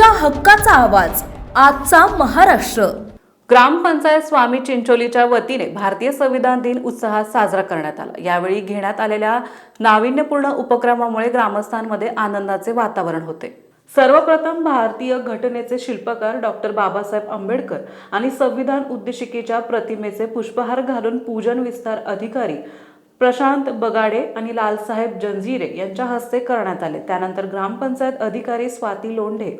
तुमच्या हक्काचा आवाज. आजचा महाराष्ट्र. ग्रामपंचायत स्वामी चिंचोलीच्या वतीने भारतीय संविधान दिन उत्साहात साजरा करण्यात आला. यावेळी घेण्यात आलेल्या नाविन्यपूर्ण उपक्रमामुळे ग्रामस्थांमध्ये आनंदाचे वातावरण होते. सर्वप्रथम भारतीय घटनेचे शिल्पकार डॉक्टर बाबासाहेब आंबेडकर आणि संविधान उद्देशिकेच्या प्रतिमेचे पुष्पहार घालून पूजन विस्तार अधिकारी प्रशांत बगाडे आणि लालसाहेब जंजीरे यांच्या हस्ते करण्यात आले. त्यानंतर ग्रामपंचायत अधिकारी स्वाती लोंढे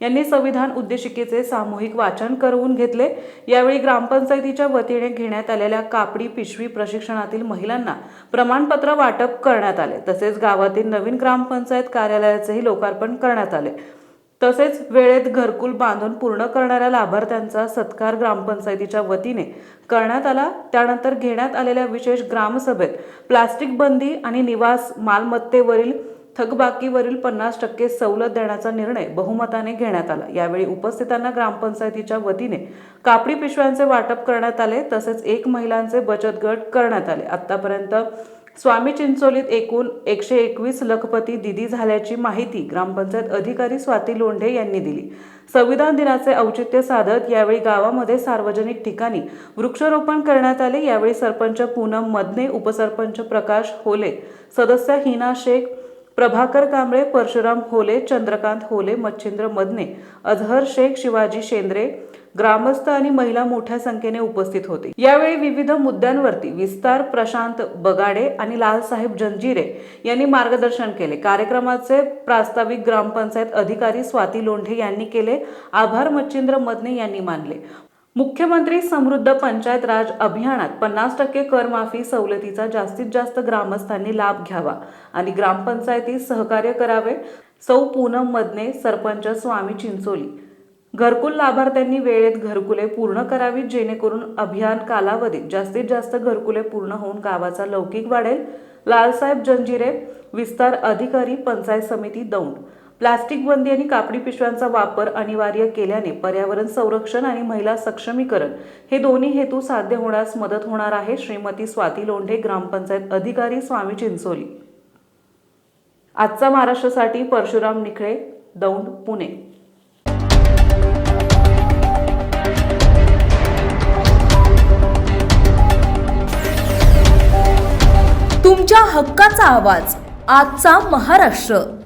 यांनी संविधान उद्देशिकेचे सामूहिक वाचन करवून घेतले. यावेळी ग्रामपंचायतीच्या वतीने घेण्यात आलेल्या कापडी पिशवी प्रशिक्षणातील महिलांना प्रमाणपत्र वाटप करण्यात आले. तसेच गावातील नवीन ग्रामपंचायत कार्यालयाचेही लोकार्पण करण्यात आले. तसेच वेळेत घरकुल बांधून पूर्ण करणाऱ्या लाभार्थ्यांचा सत्कार ग्रामपंचायतीच्या वतीने करण्यात आला. त्यानंतर घेण्यात आलेल्या विशेष ग्रामसभेत प्लास्टिक बंदी आणि निवास मालमत्तेवरील थकबाकीवरील पन्नास टक्के सवलत देण्याचा निर्णय बहुमताने घेण्यात आला. यावेळी उपस्थितांना ग्रामपंचायतीच्या वतीने कापडी पिशव्यांचे वाटप करण्यात आले तसेच एक महिलांचे बचत गट करण्यात आले. आतापर्यंत स्वामी चिंचोलीत एकूण एकशे एकवीस लखपती दिदी झाल्याची माहिती ग्रामपंचायत अधिकारी स्वाती लोंढे यांनी दिली. संविधान दिनाचे औचित्य साधत यावेळी गावामध्ये सार्वजनिक ठिकाणी वृक्षारोपण करण्यात आले. यावेळी सरपंच पूनम मदने उपसरपंच प्रकाश होले सदस्य हिना शेख प्रभाकर कांबळे परशुराम होले चंद्रकांत होले मच्छिंद्र मदने अझहर शेख शिवाजी शेंद्रे ग्रामस्थ आणि महिला मोठ्या संख्येने उपस्थित होते. यावेळी विविध मुद्द्यांवरती विस्तार प्रशांत बगाडे आणि लालसाहेब जंजिरे यांनी मार्गदर्शन केले. कार्यक्रमाचे प्रास्ताविक ग्रामपंचायत अधिकारी स्वाती लोंढे यांनी केले. आभार मच्छिंद्र मदने यांनी मानले. मुख्यमंत्री समृद्ध पंचायत राज अभियानात पन्नास टक्के करमाफी सवलतीचा जास्तीत जास्त ग्रामस्थांनी लाभ घ्यावा आणि ग्रामपंचायतीत सहकार्य करावे सौ पूनम मदने सरपंच स्वामी चिंचोली. घरकुल लाभार्थ्यांनी वेळेत घरकुले पूर्ण करावीत जेणेकरून अभियान कालावधीत जास्तीत जास्त घरकुले पूर्ण होऊन गावाचा लौकिक वाढेल. लालसाहेब जंजिरे विस्तार अधिकारी पंचायत समिती दौंड. प्लास्टिक बंदी आणि कापडी पिशव्यांचा वापर अनिवार्य केल्याने पर्यावरण संरक्षण आणि महिला सक्षमीकरण हे दोन्ही हेतू साध्य होण्यास मदत होणार आहे श्रीमती स्वाती लोंढे ग्रामपंचायत अधिकारी स्वामी चिंचोली. आजचा महाराष्ट्रासाठी परशुराम निखळे दौंड पुणे. तुमच्या हक्काचा आवाज आजचा महाराष्ट्र.